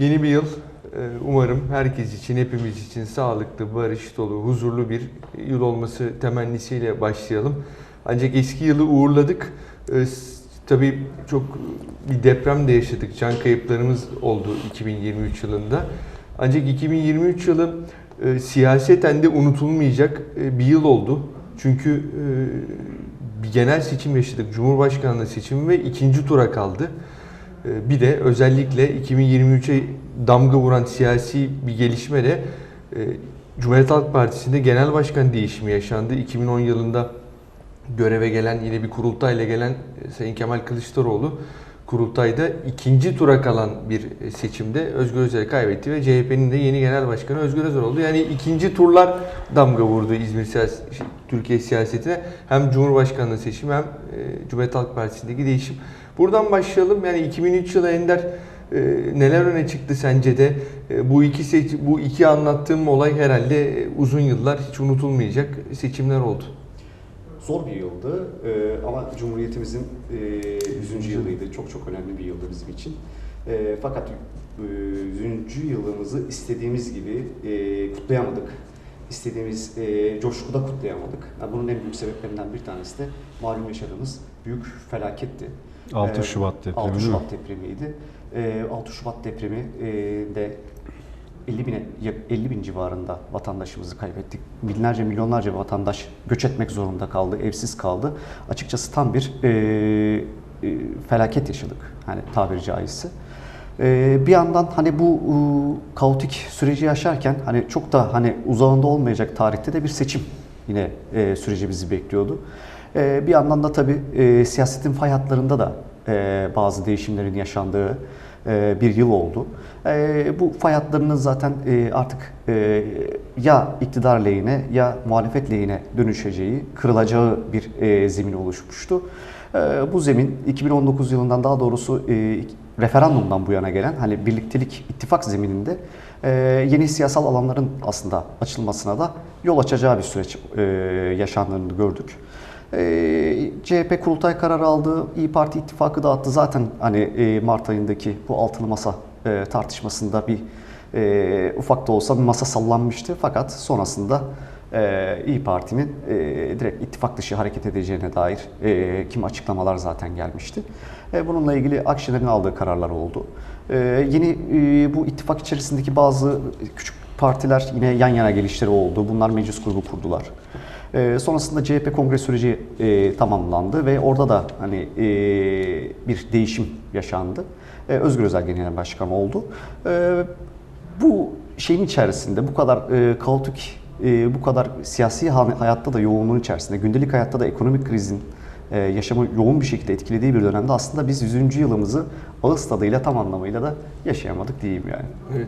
Yeni bir yıl e, umarım herkes için, hepimiz için sağlıklı, barış dolu, huzurlu bir yıl olması temennisiyle başlayalım. Ancak eski yılı uğurladık. E, Tabii çok bir deprem de yaşadık. Can kayıplarımız oldu 2023 yılında. Ancak 2023 yılı e, siyaseten de unutulmayacak e, bir yıl oldu. Çünkü bir genel seçim yaşadık. Cumhurbaşkanlığı seçimi ve ikinci tura kaldı. Ee, Bir de özellikle 2023'e damga vuran siyasi bir gelişme de e, Cumhuriyet Halk Partisi'nde genel başkan değişimi yaşandı. 2010 yılında göreve gelen yine bir kurultayla gelen e, Sayın Kemal Kılıçdaroğlu kurultayda ikinci tura kalan bir e, seçimde Özgür Özel'i kaybetti ve CHP'nin de yeni genel başkanı Özgür Özel oldu. Yani ikinci turlar damga vurdu İzmir siyasi, Türkiye siyasetine. Hem Cumhurbaşkanlığı seçimi hem e, Cumhuriyet Halk Partisi'ndeki değişim. Buradan başlayalım. Yani 2003 yılı Ender e, neler öne çıktı sence de? E, bu iki seç- bu iki anlattığım olay herhalde e, uzun yıllar hiç unutulmayacak seçimler oldu. Zor bir yıldı e, ama Cumhuriyetimizin e, 100. yılıydı. Çok çok önemli bir yıldı bizim için. E, fakat e, 100. yılımızı istediğimiz gibi e, kutlayamadık. İstediğimiz e, coşkuda kutlayamadık. Yani bunun en büyük sebeplerinden bir tanesi de malum yaşadığımız büyük felaketti. 6 Ee, Şubat depremi 6 değil mi? Şubat depremiydi. Ee, 6 Şubat depremi e, de 50 bine, 50 bin civarında vatandaşımızı kaybettik. Binlerce, milyonlarca vatandaş göç etmek zorunda kaldı, evsiz kaldı. Açıkçası tam bir e, e, felaket yaşadık, hani tabiri caizse. E, bir yandan hani bu e, kaotik süreci yaşarken hani çok da hani uzağında olmayacak tarihte de bir seçim yine e, süreci bizi bekliyordu. E, bir yandan da tabii e, siyasetin fay hatlarında da e, bazı değişimlerin yaşandığı bir yıl oldu. E, bu fay hatlarının zaten e, artık e, ya iktidar lehine ya muhalefet lehine dönüşeceği, kırılacağı bir e, zemin oluşmuştu. E, bu zemin 2019 yılından daha doğrusu e, referandumdan bu yana gelen hani birliktelik ittifak zemininde e, yeni siyasal alanların aslında açılmasına da yol açacağı bir süreç e, yaşandığını gördük. Ee, CHP kurultay kararı aldı, İyi Parti ittifakı dağıttı. Zaten hani e, Mart ayındaki bu altılı masa e, tartışmasında bir e, ufak da olsa bir masa sallanmıştı. Fakat sonrasında e, İyi Parti'nin e, direkt ittifak dışı hareket edeceğine dair e, kim açıklamalar zaten gelmişti. E, bununla ilgili Akşener'in aldığı kararlar oldu. E, yeni e, bu ittifak içerisindeki bazı küçük partiler yine yan yana gelişleri oldu. Bunlar meclis grubu kurdular. Ee, sonrasında CHP kongre süreci e, tamamlandı ve orada da hani e, bir değişim yaşandı. E, Özgür Özel Genel Başkan oldu. E, bu şeyin içerisinde bu kadar e, kaotik, e, bu kadar siyasi ha- hayatta da yoğunluğun içerisinde, gündelik hayatta da ekonomik krizin e, yaşamı yoğun bir şekilde etkilediği bir dönemde aslında biz 100. yılımızı ağız tadıyla tam anlamıyla da yaşayamadık diyeyim yani. Evet,